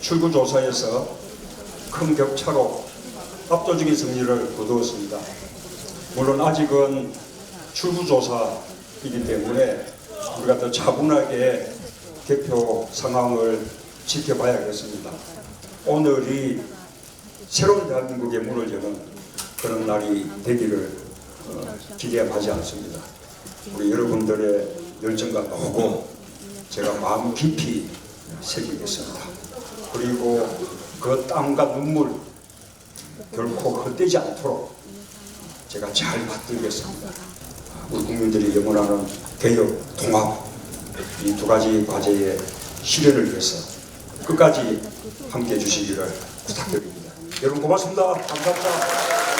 출구조사에서 큰 격차로 압도적인 승리를 거두었습니다. 물론 아직은 출구조사이기 때문에 우리가 더 차분하게 개표 상황을 지켜봐야겠습니다. 오늘이 새로운 대한민국의 문을 여는 그런 날이 되기를 어, 기대하지 않습니다. 우리 여러분들의 열정과 노고 제가 마음 깊이 새기겠습니다. 그리고 그 땀과 눈물 결코 헛되지 않도록 제가 잘 받들겠습니다. 우리 국민들이 영원하는 개혁, 통합 이 두 가지 과제의 실현을 위해서 끝까지 함께 해 주시기를 부탁드립니다. 여러분 고맙습니다. 감사합니다.